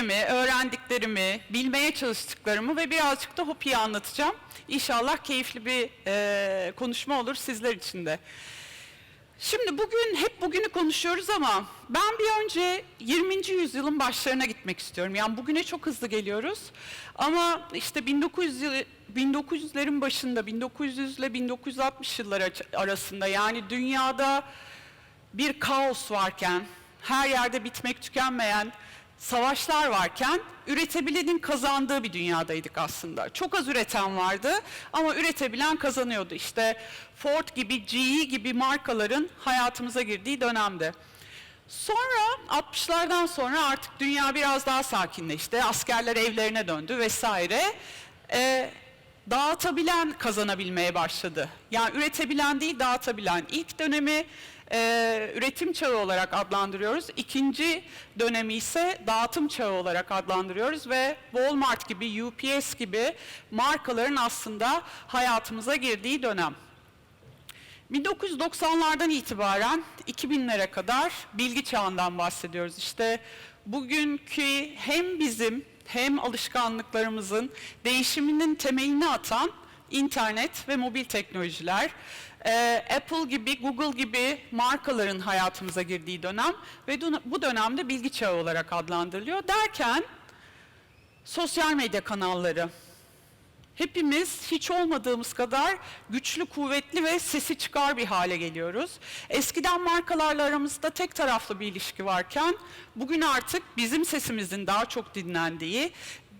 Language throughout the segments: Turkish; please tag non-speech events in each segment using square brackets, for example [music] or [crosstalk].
bildiklerimi, öğrendiklerimi, bilmeye çalıştıklarımı ve birazcık da Hopi'yi anlatacağım. İnşallah keyifli bir e, konuşma olur sizler için de. Şimdi bugün hep bugünü konuşuyoruz ama ben bir önce 20. yüzyılın başlarına gitmek istiyorum. Yani bugüne çok hızlı geliyoruz. Ama işte 1900 yılı- 1900'lerin başında 1900 ile 1960 yılları arasında yani dünyada bir kaos varken, her yerde bitmek tükenmeyen savaşlar varken üretebilenin kazandığı bir dünyadaydık aslında. Çok az üreten vardı ama üretebilen kazanıyordu. İşte Ford gibi, GE gibi markaların hayatımıza girdiği dönemde. Sonra 60'lardan sonra artık dünya biraz daha sakinleşti. Askerler evlerine döndü vesaire. Ee, dağıtabilen kazanabilmeye başladı. Yani üretebilen değil, dağıtabilen. İlk dönemi e, üretim çağı olarak adlandırıyoruz. İkinci dönemi ise dağıtım çağı olarak adlandırıyoruz ve Walmart gibi, UPS gibi markaların aslında hayatımıza girdiği dönem. 1990'lardan itibaren 2000'lere kadar bilgi çağından bahsediyoruz. İşte bugünkü hem bizim hem alışkanlıklarımızın değişiminin temelini atan internet ve mobil teknolojiler, e, Apple gibi, Google gibi markaların hayatımıza girdiği dönem ve bu dönemde bilgi çağı olarak adlandırılıyor. Derken sosyal medya kanalları, Hepimiz hiç olmadığımız kadar güçlü, kuvvetli ve sesi çıkar bir hale geliyoruz. Eskiden markalarla aramızda tek taraflı bir ilişki varken bugün artık bizim sesimizin daha çok dinlendiği,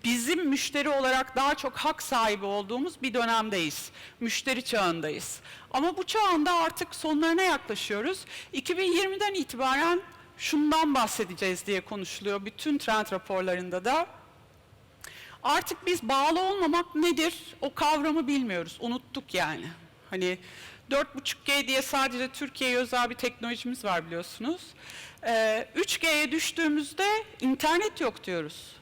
bizim müşteri olarak daha çok hak sahibi olduğumuz bir dönemdeyiz. Müşteri çağındayız. Ama bu çağında artık sonlarına yaklaşıyoruz. 2020'den itibaren şundan bahsedeceğiz diye konuşuluyor bütün trend raporlarında da. Artık biz bağlı olmamak nedir o kavramı bilmiyoruz. Unuttuk yani. Hani 4.5G diye sadece Türkiye'ye özel bir teknolojimiz var biliyorsunuz. Ee, 3G'ye düştüğümüzde internet yok diyoruz.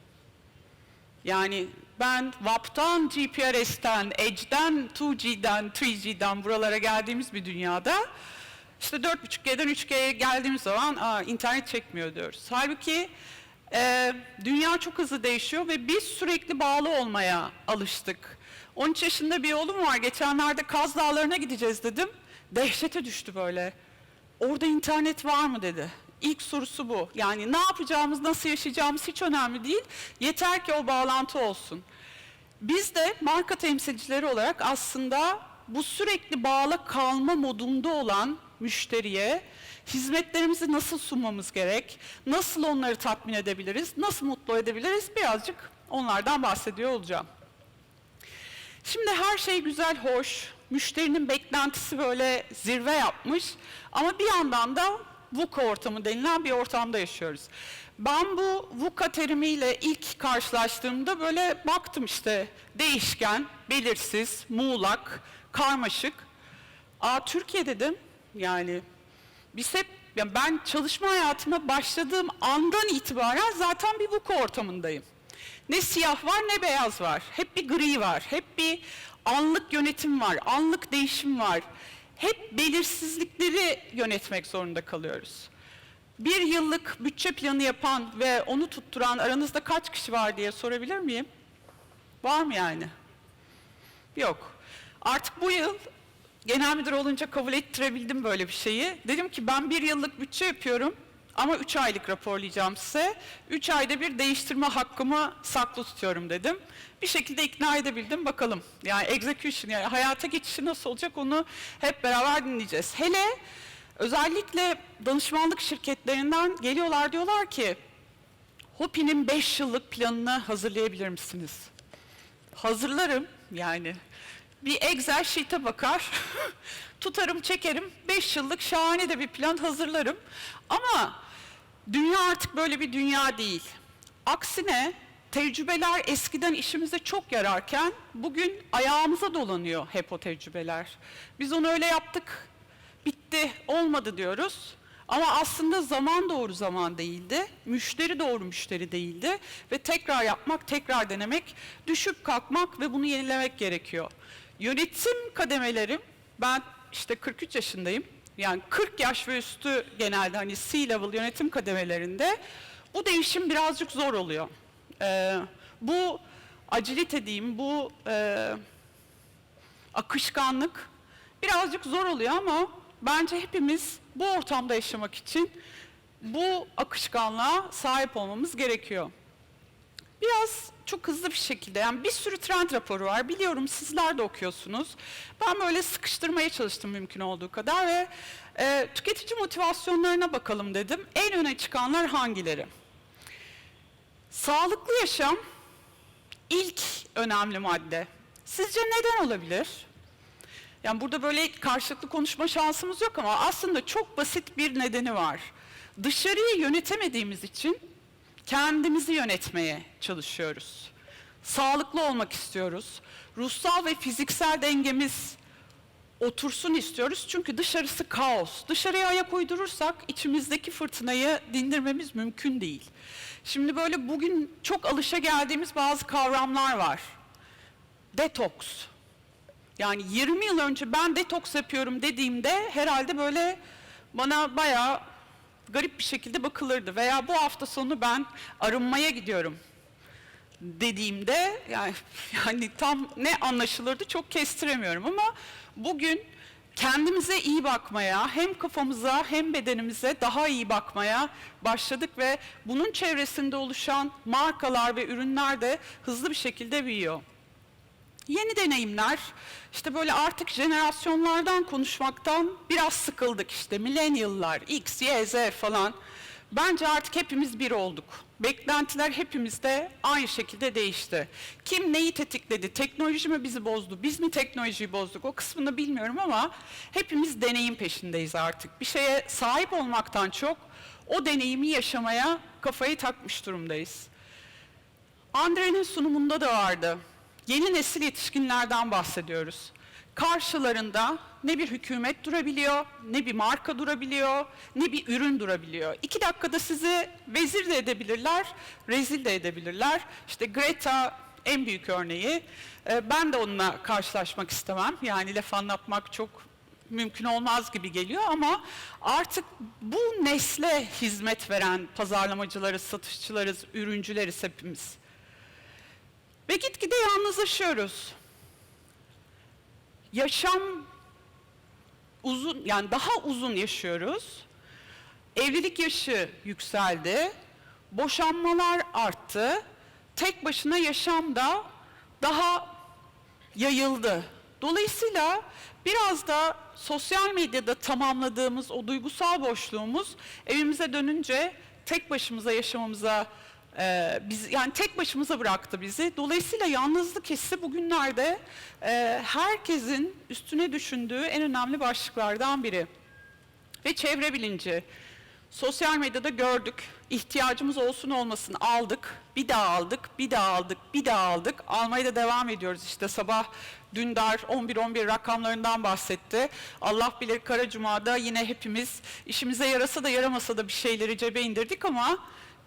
Yani ben WAP'tan, GPRS'ten, Edge'den, 2G'den, 3G'den buralara geldiğimiz bir dünyada işte 4.5G'den 3G'ye geldiğimiz zaman Aa, internet çekmiyor diyoruz. Halbuki e, dünya çok hızlı değişiyor ve biz sürekli bağlı olmaya alıştık. 13 yaşında bir oğlum var. Geçenlerde Kaz Dağları'na gideceğiz dedim. Dehşete düştü böyle. Orada internet var mı dedi. İlk sorusu bu. Yani ne yapacağımız, nasıl yaşayacağımız hiç önemli değil. Yeter ki o bağlantı olsun. Biz de marka temsilcileri olarak aslında bu sürekli bağlı kalma modunda olan müşteriye hizmetlerimizi nasıl sunmamız gerek, nasıl onları tatmin edebiliriz, nasıl mutlu edebiliriz birazcık onlardan bahsediyor olacağım. Şimdi her şey güzel, hoş. Müşterinin beklentisi böyle zirve yapmış. Ama bir yandan da VUCA ortamı denilen bir ortamda yaşıyoruz. Ben bu VUCA terimiyle ilk karşılaştığımda böyle baktım işte değişken, belirsiz, muğlak, karmaşık. Aa Türkiye dedim yani biz hep yani ben çalışma hayatıma başladığım andan itibaren zaten bir VUCA ortamındayım. Ne siyah var ne beyaz var. Hep bir gri var. Hep bir anlık yönetim var. Anlık değişim var. Hep belirsizlikleri yönetmek zorunda kalıyoruz. Bir yıllık bütçe planı yapan ve onu tutturan aranızda kaç kişi var diye sorabilir miyim? Var mı yani? Yok. Artık bu yıl genel müdür olunca kabul ettirebildim böyle bir şeyi. Dedim ki ben bir yıllık bütçe yapıyorum ama üç aylık raporlayacağım size. Üç ayda bir değiştirme hakkımı saklı tutuyorum dedim. Bir şekilde ikna edebildim bakalım. Yani execution yani hayata geçişi nasıl olacak onu hep beraber dinleyeceğiz. Hele özellikle danışmanlık şirketlerinden geliyorlar diyorlar ki Hopi'nin 5 yıllık planını hazırlayabilir misiniz? Hazırlarım yani. Bir Excel sheet'e bakar, [laughs] tutarım, çekerim, 5 yıllık şahane de bir plan hazırlarım. Ama dünya artık böyle bir dünya değil. Aksine tecrübeler eskiden işimize çok yararken bugün ayağımıza dolanıyor hep o tecrübeler. Biz onu öyle yaptık, bitti, olmadı diyoruz. Ama aslında zaman doğru zaman değildi, müşteri doğru müşteri değildi ve tekrar yapmak, tekrar denemek, düşüp kalkmak ve bunu yenilemek gerekiyor. Yönetim kademelerim, ben işte 43 yaşındayım, yani 40 yaş ve üstü genelde hani C-level yönetim kademelerinde bu değişim birazcık zor oluyor. Ee, bu acilite diyeyim, bu e, akışkanlık birazcık zor oluyor ama bence hepimiz bu ortamda yaşamak için bu akışkanlığa sahip olmamız gerekiyor. Biraz çok hızlı bir şekilde yani bir sürü trend raporu var. Biliyorum sizler de okuyorsunuz. Ben böyle sıkıştırmaya çalıştım mümkün olduğu kadar ve e, tüketici motivasyonlarına bakalım dedim. En öne çıkanlar hangileri? Sağlıklı yaşam ilk önemli madde. Sizce neden olabilir? Yani burada böyle karşılıklı konuşma şansımız yok ama aslında çok basit bir nedeni var. Dışarıyı yönetemediğimiz için kendimizi yönetmeye çalışıyoruz. Sağlıklı olmak istiyoruz. Ruhsal ve fiziksel dengemiz otursun istiyoruz çünkü dışarısı kaos. Dışarıya ayak uydurursak içimizdeki fırtınayı dindirmemiz mümkün değil. Şimdi böyle bugün çok alışa geldiğimiz bazı kavramlar var. Detoks. Yani 20 yıl önce ben detoks yapıyorum dediğimde herhalde böyle bana bayağı garip bir şekilde bakılırdı. Veya bu hafta sonu ben arınmaya gidiyorum dediğimde yani, [laughs] yani tam ne anlaşılırdı çok kestiremiyorum ama bugün kendimize iyi bakmaya, hem kafamıza hem bedenimize daha iyi bakmaya başladık ve bunun çevresinde oluşan markalar ve ürünler de hızlı bir şekilde büyüyor. Yeni deneyimler, işte böyle artık jenerasyonlardan konuşmaktan biraz sıkıldık işte. Millennial'lar, X, Y, Z falan. Bence artık hepimiz bir olduk. Beklentiler hepimizde aynı şekilde değişti. Kim neyi tetikledi? Teknoloji mi bizi bozdu? Biz mi teknolojiyi bozduk? O kısmını bilmiyorum ama hepimiz deneyim peşindeyiz artık. Bir şeye sahip olmaktan çok o deneyimi yaşamaya kafayı takmış durumdayız. Andre'nin sunumunda da vardı. Yeni nesil yetişkinlerden bahsediyoruz. Karşılarında ne bir hükümet durabiliyor, ne bir marka durabiliyor, ne bir ürün durabiliyor. İki dakikada sizi vezir de edebilirler, rezil de edebilirler. İşte Greta en büyük örneği. Ee, Ben de onunla karşılaşmak istemem. Yani laf anlatmak çok mümkün olmaz gibi geliyor ama artık bu nesle hizmet veren pazarlamacılarız, satışçılarız, ürüncüleriz hepimiz. Ve gitgide yalnızlaşıyoruz. Yaşam uzun yani daha uzun yaşıyoruz. Evlilik yaşı yükseldi. Boşanmalar arttı. Tek başına yaşam da daha yayıldı. Dolayısıyla biraz da sosyal medyada tamamladığımız o duygusal boşluğumuz evimize dönünce tek başımıza yaşamamıza e, biz yani tek başımıza bıraktı bizi. Dolayısıyla yalnızlık hissi bugünlerde e, herkesin üstüne düşündüğü en önemli başlıklardan biri. Ve çevre bilinci. Sosyal medyada gördük, ihtiyacımız olsun olmasın aldık, bir daha aldık, bir daha aldık, bir daha aldık. Almaya da devam ediyoruz işte sabah Dündar 11-11 rakamlarından bahsetti. Allah bilir Kara Cuma'da yine hepimiz işimize yarasa da yaramasa da bir şeyleri cebe indirdik ama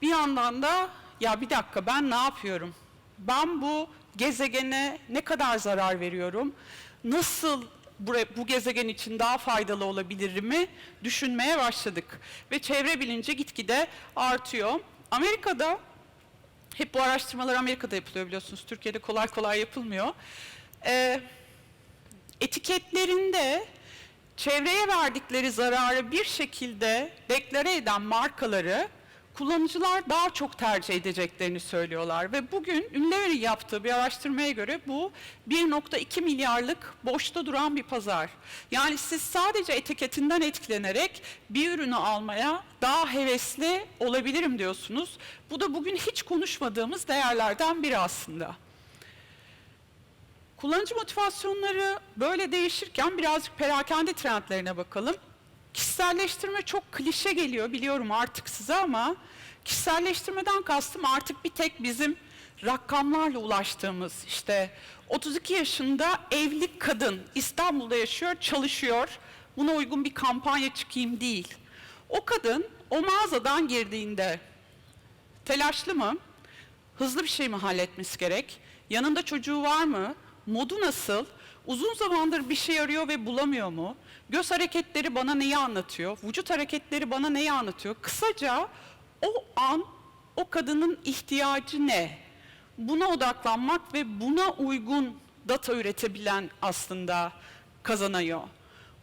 bir yandan da ya bir dakika ben ne yapıyorum? Ben bu gezegene ne kadar zarar veriyorum? Nasıl bu gezegen için daha faydalı olabilirimi düşünmeye başladık. Ve çevre bilinci gitgide artıyor. Amerika'da, hep bu araştırmalar Amerika'da yapılıyor biliyorsunuz, Türkiye'de kolay kolay yapılmıyor. Ee, etiketlerinde çevreye verdikleri zararı bir şekilde deklare eden markaları kullanıcılar daha çok tercih edeceklerini söylüyorlar ve bugün Unilever'in yaptığı bir araştırmaya göre bu 1.2 milyarlık boşta duran bir pazar. Yani siz sadece etiketinden etkilenerek bir ürünü almaya daha hevesli olabilirim diyorsunuz. Bu da bugün hiç konuşmadığımız değerlerden biri aslında. Kullanıcı motivasyonları böyle değişirken birazcık perakende trendlerine bakalım. Kişiselleştirme çok klişe geliyor biliyorum artık size ama kişiselleştirmeden kastım artık bir tek bizim rakamlarla ulaştığımız işte 32 yaşında evli kadın İstanbul'da yaşıyor, çalışıyor. Buna uygun bir kampanya çıkayım değil. O kadın o mağazadan girdiğinde telaşlı mı? Hızlı bir şey mi halletmesi gerek? Yanında çocuğu var mı? Modu nasıl? Uzun zamandır bir şey arıyor ve bulamıyor mu? Göz hareketleri bana neyi anlatıyor? Vücut hareketleri bana neyi anlatıyor? Kısaca o an o kadının ihtiyacı ne? Buna odaklanmak ve buna uygun data üretebilen aslında kazanıyor.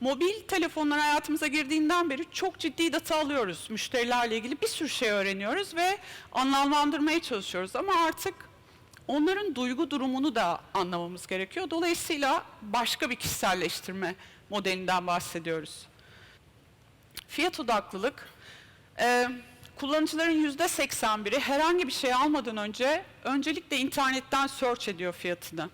Mobil telefonlar hayatımıza girdiğinden beri çok ciddi data alıyoruz. Müşterilerle ilgili bir sürü şey öğreniyoruz ve anlamlandırmaya çalışıyoruz. Ama artık onların duygu durumunu da anlamamız gerekiyor. Dolayısıyla başka bir kişiselleştirme modelinden bahsediyoruz. Fiyat odaklılık, e, kullanıcıların yüzde 81'i herhangi bir şey almadan önce öncelikle internetten search ediyor fiyatını.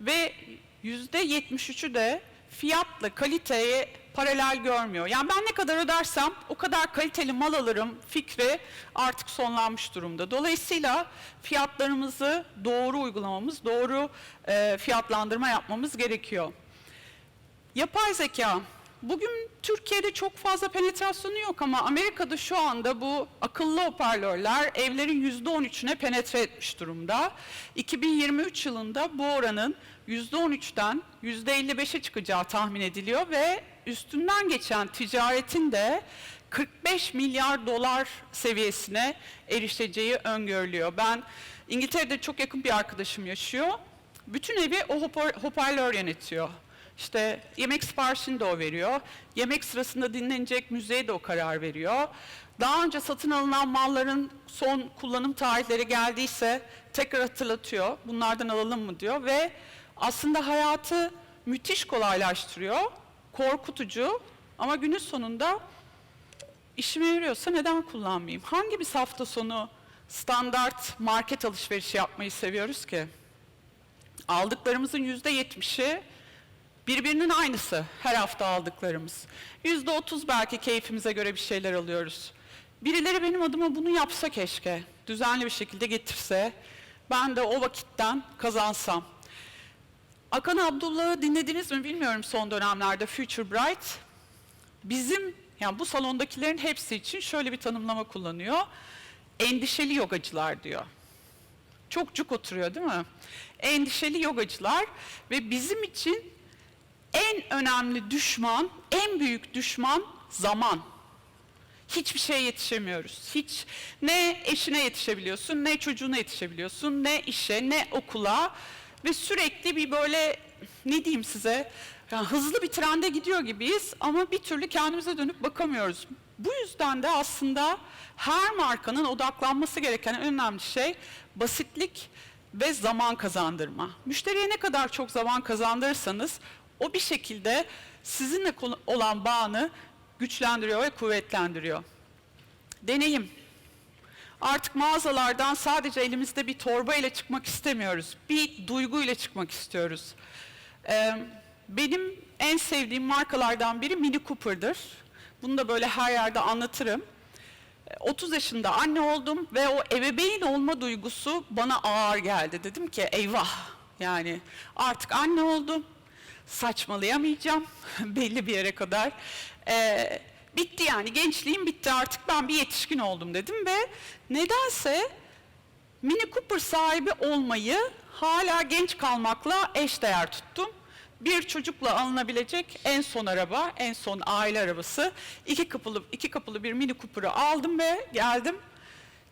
Ve yüzde 73'ü de fiyatla kaliteye paralel görmüyor. Yani ben ne kadar ödersem o kadar kaliteli mal alırım fikri artık sonlanmış durumda. Dolayısıyla fiyatlarımızı doğru uygulamamız, doğru e, fiyatlandırma yapmamız gerekiyor. Yapay zeka. Bugün Türkiye'de çok fazla penetrasyonu yok ama Amerika'da şu anda bu akıllı hoparlörler evlerin yüzde 13'üne penetre etmiş durumda. 2023 yılında bu oranın yüzde 13'ten yüzde 55'e çıkacağı tahmin ediliyor ve üstünden geçen ticaretin de 45 milyar dolar seviyesine erişeceği öngörülüyor. Ben İngiltere'de çok yakın bir arkadaşım yaşıyor. Bütün evi o hopar- hoparlör yönetiyor. İşte yemek siparişini de o veriyor. Yemek sırasında dinlenecek müziğe de o karar veriyor. Daha önce satın alınan malların son kullanım tarihleri geldiyse tekrar hatırlatıyor. Bunlardan alalım mı diyor ve aslında hayatı müthiş kolaylaştırıyor. Korkutucu ama günün sonunda işime yarıyorsa neden kullanmayayım? Hangi bir hafta sonu standart market alışverişi yapmayı seviyoruz ki? Aldıklarımızın yüzde yetmişi birbirinin aynısı her hafta aldıklarımız. Yüzde otuz belki keyfimize göre bir şeyler alıyoruz. Birileri benim adıma bunu yapsa keşke, düzenli bir şekilde getirse, ben de o vakitten kazansam. Akan Abdullah'ı dinlediniz mi bilmiyorum son dönemlerde Future Bright. Bizim, yani bu salondakilerin hepsi için şöyle bir tanımlama kullanıyor. Endişeli yogacılar diyor. Çok cuk oturuyor değil mi? Endişeli yogacılar ve bizim için en önemli düşman, en büyük düşman zaman. Hiçbir şeye yetişemiyoruz. Hiç ne eşine yetişebiliyorsun, ne çocuğuna yetişebiliyorsun, ne işe, ne okula ve sürekli bir böyle ne diyeyim size yani hızlı bir trende gidiyor gibiyiz ama bir türlü kendimize dönüp bakamıyoruz. Bu yüzden de aslında her markanın odaklanması gereken en önemli şey basitlik ve zaman kazandırma. Müşteriye ne kadar çok zaman kazandırırsanız o bir şekilde sizinle olan bağını güçlendiriyor ve kuvvetlendiriyor. Deneyim. Artık mağazalardan sadece elimizde bir torba ile çıkmak istemiyoruz. Bir duygu ile çıkmak istiyoruz. Ee, benim en sevdiğim markalardan biri Mini Cooper'dır. Bunu da böyle her yerde anlatırım. Ee, 30 yaşında anne oldum ve o ebeveyn olma duygusu bana ağır geldi. Dedim ki eyvah yani artık anne oldum saçmalayamayacağım [laughs] belli bir yere kadar. Ee, bitti yani gençliğim bitti artık ben bir yetişkin oldum dedim ve nedense Mini Cooper sahibi olmayı hala genç kalmakla eşdeğer tuttum. Bir çocukla alınabilecek en son araba, en son aile arabası. iki kapılı, iki kapılı bir Mini Cooper'ı aldım ve geldim.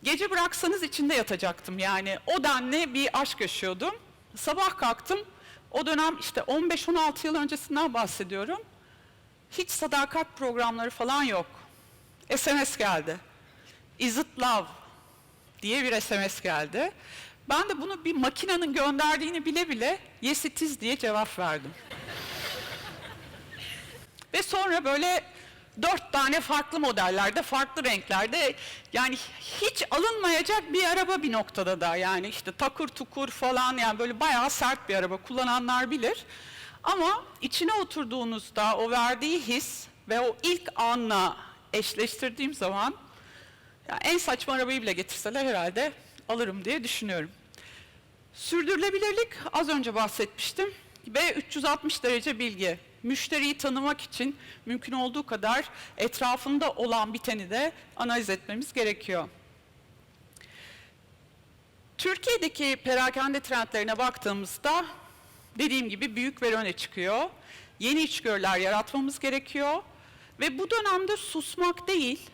Gece bıraksanız içinde yatacaktım yani. O denli bir aşk yaşıyordum. Sabah kalktım. O dönem işte 15-16 yıl öncesinden bahsediyorum. Hiç sadakat programları falan yok. SMS geldi. Is it love? diye bir SMS geldi. Ben de bunu bir makinenin gönderdiğini bile bile yes it is diye cevap verdim. Ve sonra böyle dört tane farklı modellerde, farklı renklerde yani hiç alınmayacak bir araba bir noktada da yani işte takır tukur falan yani böyle bayağı sert bir araba kullananlar bilir. Ama içine oturduğunuzda o verdiği his ve o ilk anla eşleştirdiğim zaman ya en saçma arabayı bile getirseler herhalde alırım diye düşünüyorum. Sürdürülebilirlik az önce bahsetmiştim ve 360 derece bilgi. Müşteriyi tanımak için mümkün olduğu kadar etrafında olan biteni de analiz etmemiz gerekiyor. Türkiye'deki perakende trendlerine baktığımızda dediğim gibi büyük ver öne çıkıyor. Yeni içgörüler yaratmamız gerekiyor ve bu dönemde susmak değil,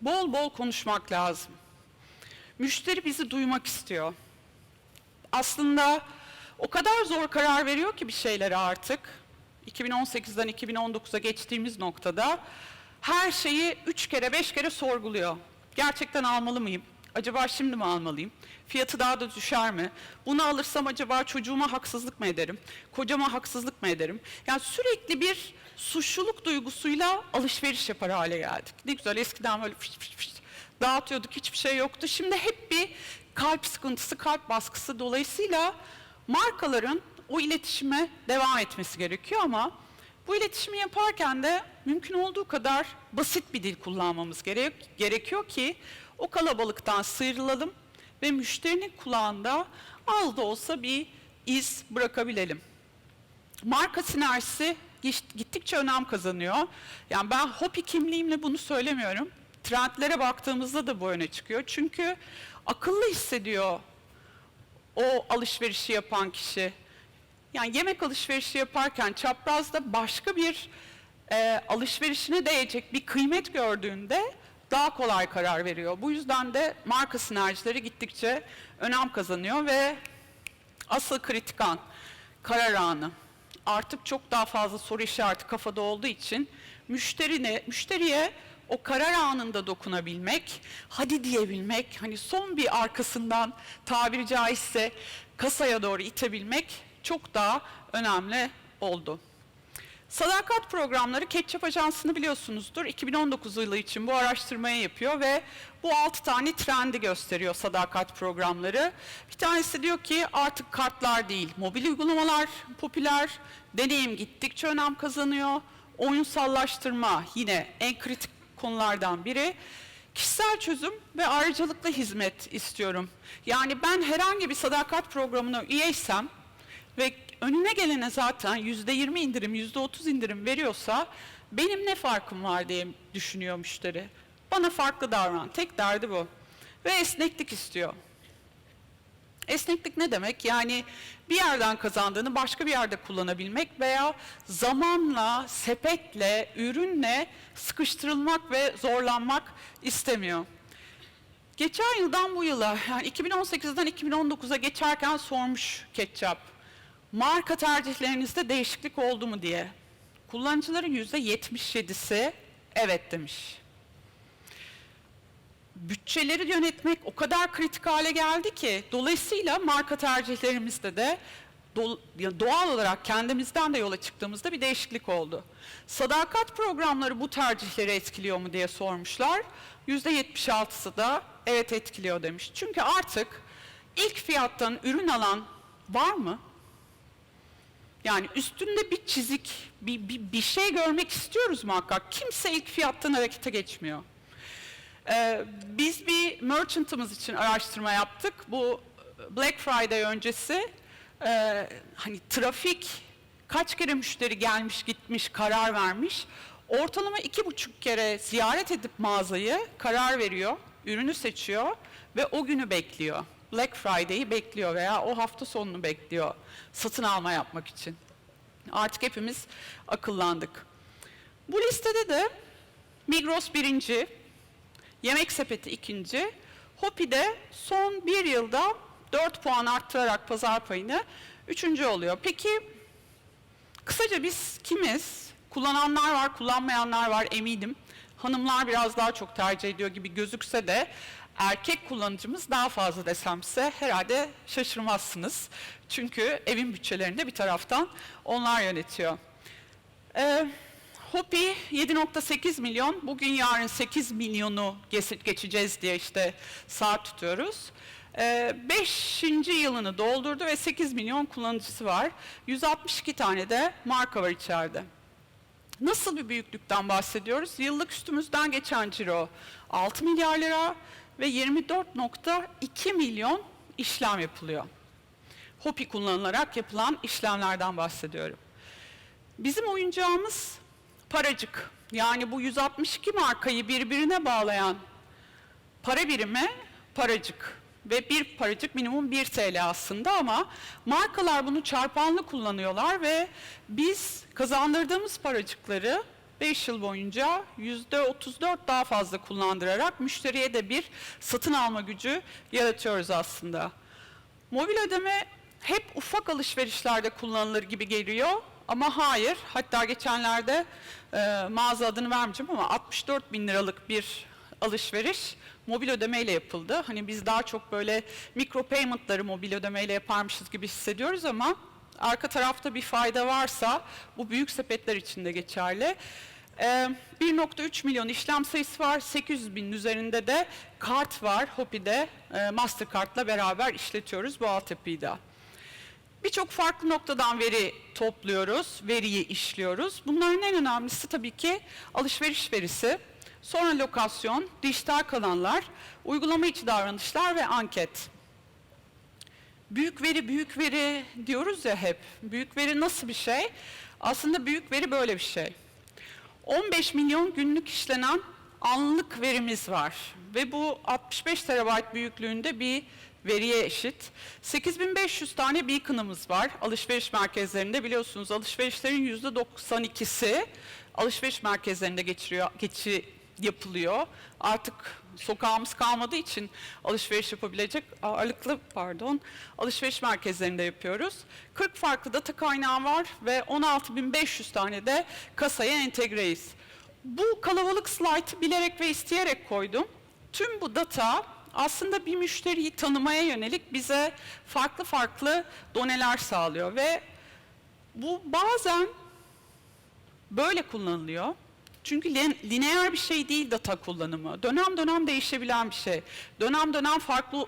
bol bol konuşmak lazım. Müşteri bizi duymak istiyor. Aslında o kadar zor karar veriyor ki bir şeylere artık. 2018'den 2019'a geçtiğimiz noktada her şeyi üç kere, beş kere sorguluyor. Gerçekten almalı mıyım? Acaba şimdi mi almalıyım? Fiyatı daha da düşer mi? Bunu alırsam acaba çocuğuma haksızlık mı ederim? Kocama haksızlık mı ederim? Yani sürekli bir suçluluk duygusuyla alışveriş yapar hale geldik. Ne güzel eskiden böyle fış fış fış dağıtıyorduk hiçbir şey yoktu. Şimdi hep bir kalp sıkıntısı, kalp baskısı dolayısıyla markaların o iletişime devam etmesi gerekiyor ama bu iletişimi yaparken de mümkün olduğu kadar basit bir dil kullanmamız gerek, gerekiyor ki o kalabalıktan sıyrılalım ve müşterinin kulağında az da olsa bir iz bırakabilelim. Marka sinerjisi gittikçe önem kazanıyor. Yani ben Hopi kimliğimle bunu söylemiyorum. Trendlere baktığımızda da bu öne çıkıyor. Çünkü akıllı hissediyor o alışverişi yapan kişi. Yani yemek alışverişi yaparken çaprazda başka bir e, alışverişine değecek bir kıymet gördüğünde daha kolay karar veriyor. Bu yüzden de marka sinerjileri gittikçe önem kazanıyor ve asıl kritik an, karar anı. Artık çok daha fazla soru işareti kafada olduğu için müşterine, müşteriye o karar anında dokunabilmek, hadi diyebilmek, hani son bir arkasından tabiri caizse kasaya doğru itebilmek çok daha önemli oldu. Sadakat programları Ketçap Ajansı'nı biliyorsunuzdur. 2019 yılı için bu araştırmayı yapıyor ve bu 6 tane trendi gösteriyor sadakat programları. Bir tanesi diyor ki artık kartlar değil, mobil uygulamalar popüler, deneyim gittikçe önem kazanıyor, oyunsallaştırma yine en kritik konulardan biri. Kişisel çözüm ve ayrıcalıklı hizmet istiyorum. Yani ben herhangi bir sadakat programına üyeysem ve önüne gelene zaten yüzde yirmi indirim, yüzde otuz indirim veriyorsa benim ne farkım var diye düşünüyor müşteri. Bana farklı davran. Tek derdi bu. Ve esneklik istiyor. Esneklik ne demek? Yani bir yerden kazandığını başka bir yerde kullanabilmek veya zamanla, sepetle, ürünle sıkıştırılmak ve zorlanmak istemiyor. Geçen yıldan bu yıla, yani 2018'den 2019'a geçerken sormuş Ketçap. Marka tercihlerinizde değişiklik oldu mu diye. Kullanıcıların yüzde 77'si evet demiş bütçeleri yönetmek o kadar kritik hale geldi ki dolayısıyla marka tercihlerimizde de doğal olarak kendimizden de yola çıktığımızda bir değişiklik oldu. Sadakat programları bu tercihleri etkiliyor mu diye sormuşlar. %76'sı da evet etkiliyor demiş. Çünkü artık ilk fiyattan ürün alan var mı? Yani üstünde bir çizik, bir, bir, bir şey görmek istiyoruz muhakkak. Kimse ilk fiyattan harekete geçmiyor. Ee, biz bir merchant'ımız için araştırma yaptık. Bu Black Friday öncesi e, hani trafik kaç kere müşteri gelmiş gitmiş karar vermiş. Ortalama iki buçuk kere ziyaret edip mağazayı karar veriyor, ürünü seçiyor ve o günü bekliyor. Black Friday'i bekliyor veya o hafta sonunu bekliyor satın alma yapmak için. Artık hepimiz akıllandık. Bu listede de Migros birinci, Yemek Sepeti ikinci, Hopi'de son bir yılda 4 puan arttırarak pazar payını üçüncü oluyor. Peki kısaca biz kimiz? Kullananlar var, kullanmayanlar var eminim. Hanımlar biraz daha çok tercih ediyor gibi gözükse de erkek kullanıcımız daha fazla desem size herhalde şaşırmazsınız. Çünkü evin bütçelerini de bir taraftan onlar yönetiyor. Ee, Hopi 7.8 milyon, bugün yarın 8 milyonu geç- geçeceğiz diye işte saat tutuyoruz. 5. yılını doldurdu ve 8 milyon kullanıcısı var. 162 tane de marka var içeride. Nasıl bir büyüklükten bahsediyoruz? Yıllık üstümüzden geçen ciro 6 milyar lira ve 24.2 milyon işlem yapılıyor. Hopi kullanılarak yapılan işlemlerden bahsediyorum. Bizim oyuncağımız paracık. Yani bu 162 markayı birbirine bağlayan para birimi paracık. Ve bir paracık minimum 1 TL aslında ama markalar bunu çarpanlı kullanıyorlar ve biz kazandırdığımız paracıkları 5 yıl boyunca %34 daha fazla kullandırarak müşteriye de bir satın alma gücü yaratıyoruz aslında. Mobil ödeme hep ufak alışverişlerde kullanılır gibi geliyor ama hayır. Hatta geçenlerde e, mağaza adını vermeyeceğim ama 64 bin liralık bir alışveriş mobil ödemeyle yapıldı. Hani biz daha çok böyle mikro payment'ları mobil ödemeyle yaparmışız gibi hissediyoruz ama arka tarafta bir fayda varsa bu büyük sepetler için de geçerli. Ee, 1.3 milyon işlem sayısı var. 800 bin üzerinde de kart var. Hopi'de e, Mastercard'la beraber işletiyoruz bu altyapıyı da. Birçok farklı noktadan veri topluyoruz, veriyi işliyoruz. Bunların en önemlisi tabii ki alışveriş verisi, sonra lokasyon, dijital kanallar, uygulama içi davranışlar ve anket. Büyük veri, büyük veri diyoruz ya hep. Büyük veri nasıl bir şey? Aslında büyük veri böyle bir şey. 15 milyon günlük işlenen anlık verimiz var ve bu 65 terabayt büyüklüğünde bir veriye eşit. 8500 tane beacon'ımız var alışveriş merkezlerinde biliyorsunuz alışverişlerin %92'si alışveriş merkezlerinde geçiriyor, geçi yapılıyor. Artık sokağımız kalmadığı için alışveriş yapabilecek ağırlıklı pardon alışveriş merkezlerinde yapıyoruz. 40 farklı data kaynağı var ve 16.500 tane de kasaya entegreyiz. Bu kalabalık slaytı bilerek ve isteyerek koydum. Tüm bu data aslında bir müşteriyi tanımaya yönelik bize farklı farklı doneler sağlıyor ve bu bazen böyle kullanılıyor. Çünkü lin- lineer bir şey değil data kullanımı. Dönem dönem değişebilen bir şey. Dönem dönem farklı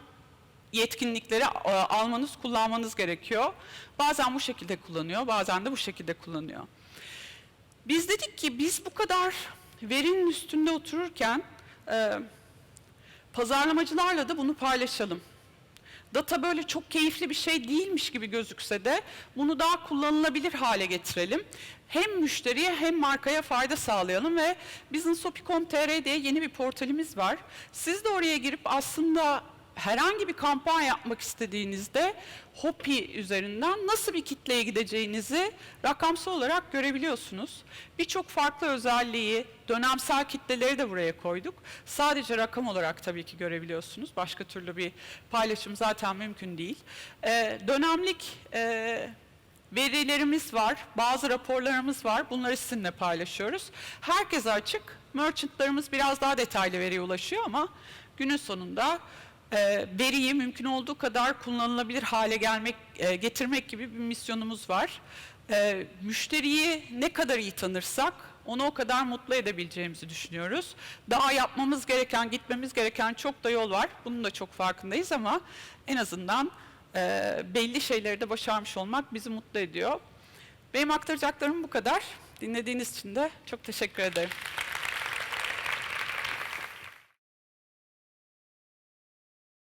yetkinlikleri e, almanız, kullanmanız gerekiyor. Bazen bu şekilde kullanıyor, bazen de bu şekilde kullanıyor. Biz dedik ki biz bu kadar verinin üstünde otururken e, pazarlamacılarla da bunu paylaşalım. Data böyle çok keyifli bir şey değilmiş gibi gözükse de bunu daha kullanılabilir hale getirelim. Hem müşteriye hem markaya fayda sağlayalım ve businesshopi.com.tr diye yeni bir portalimiz var. Siz de oraya girip aslında herhangi bir kampanya yapmak istediğinizde Hopi üzerinden nasıl bir kitleye gideceğinizi rakamsal olarak görebiliyorsunuz. Birçok farklı özelliği, dönemsel kitleleri de buraya koyduk. Sadece rakam olarak tabii ki görebiliyorsunuz. Başka türlü bir paylaşım zaten mümkün değil. Ee, dönemlik e, verilerimiz var, bazı raporlarımız var. Bunları sizinle paylaşıyoruz. Herkese açık. Merchantlarımız biraz daha detaylı veriye ulaşıyor ama günün sonunda e, veriyi mümkün olduğu kadar kullanılabilir hale gelmek, e, getirmek gibi bir misyonumuz var. E, müşteriyi ne kadar iyi tanırsak onu o kadar mutlu edebileceğimizi düşünüyoruz. Daha yapmamız gereken, gitmemiz gereken çok da yol var. Bunun da çok farkındayız ama en azından belli şeyleri de başarmış olmak bizi mutlu ediyor. Benim aktaracaklarım bu kadar. Dinlediğiniz için de çok teşekkür ederim.